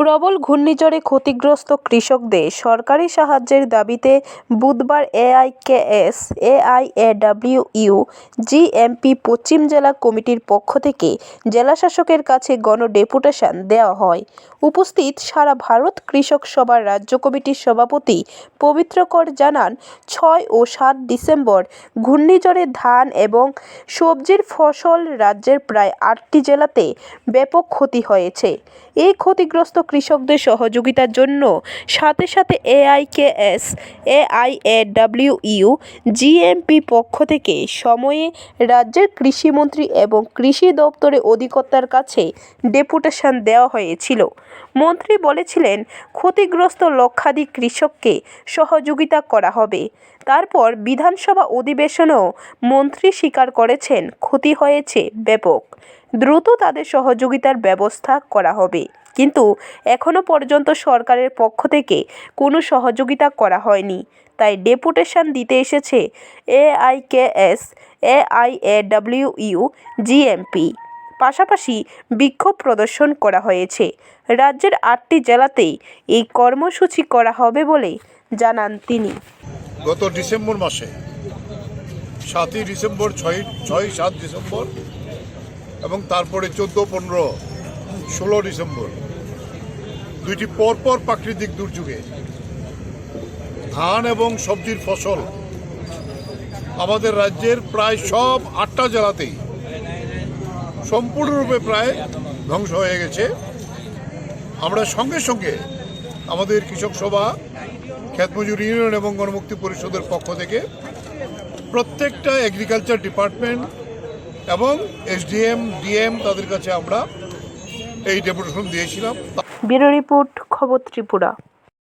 প্রবল ঘূর্ণিঝড়ে ক্ষতিগ্রস্ত কৃষকদের সরকারি সাহায্যের দাবিতে বুধবার এআইকেএস এআইএডব্লিউইউ জিএমপি পশ্চিম জেলা কমিটির পক্ষ থেকে জেলাশাসকের কাছে গণডেপুটেশন দেওয়া হয়। উপস্থিত সারা ভারত কৃষক সভার রাজ্য কমিটির সভাপতি পবিত্র কর জানান, ছয় ও সাত ডিসেম্বর ঘূর্ণিঝড়ে ধান এবং সবজির ফসল রাজ্যের প্রায় আটটি জেলাতে ব্যাপক ক্ষতি হয়েছে। এই ক্ষতিগ্রস্ত কৃষকদের সহযোগিতার জন্য সাথে সাথে এআইকেএস এআইএডব্লিউইউ জিএমপি পক্ষ থেকে সময়ে রাজ্যের কৃষিমন্ত্রী এবং কৃষি দপ্তরের অধিকর্তার কাছে ডেপুটেশন দেওয়া হয়েছিল। মন্ত্রী বলেছিলেন, ক্ষতিগ্রস্ত লক্ষাধিক কৃষককে সহযোগিতা করা হবে। তারপর বিধানসভা অধিবেশনেও মন্ত্রী স্বীকার করেছেন, ক্ষতি হয়েছে। ব্যাপক দ্রুত তাদের সহযোগিতার ব্যবস্থা করা হবে। কিন্তু এখনও পর্যন্ত সরকারের পক্ষ থেকে কোনো সহযোগিতা করা হয়নি। তাই ডেপুটেশন দিতে এসেছে এআইকেএস এআইএডব্লিউইউ জিএমপি। পাশাপাশি বিক্ষোভ প্রদর্শন করা হয়েছে। রাজ্যের আটটি জেলাতেই এই কর্মসূচি করা হবে বলে জানান তিনি। গত ডিসেম্বর মাসে সাতই ডিসেম্বর, ছয় ছয়, সাত ডিসেম্বর এবং তারপরে চোদ্দ, পনেরো, ষোলো ডিসেম্বর। দুইটি পরপর প্রাকৃতিক দুর্যোগে ধান এবং সবজির ফসল আমাদের রাজ্যের প্রায় সব আটটা জেলাতেই সম্পূর্ণরূপে প্রায় ধ্বংস হয়ে গেছে। আমরা সঙ্গে সঙ্গে আমাদের কৃষক সভা খ্যাতমজুর ইউনিয়ন এবং গণমুক্তি পরিষদের পক্ষ থেকে প্রত্যেকটা এগ্রিকালচার ডিপার্টমেন্ট এবং এসডিএম ডিএম তাদের কাছে আমরা এই ডেপুটেশন দিয়েছিলাম। ব্যুরো রিপোর্ট খবর ত্রিপুরা।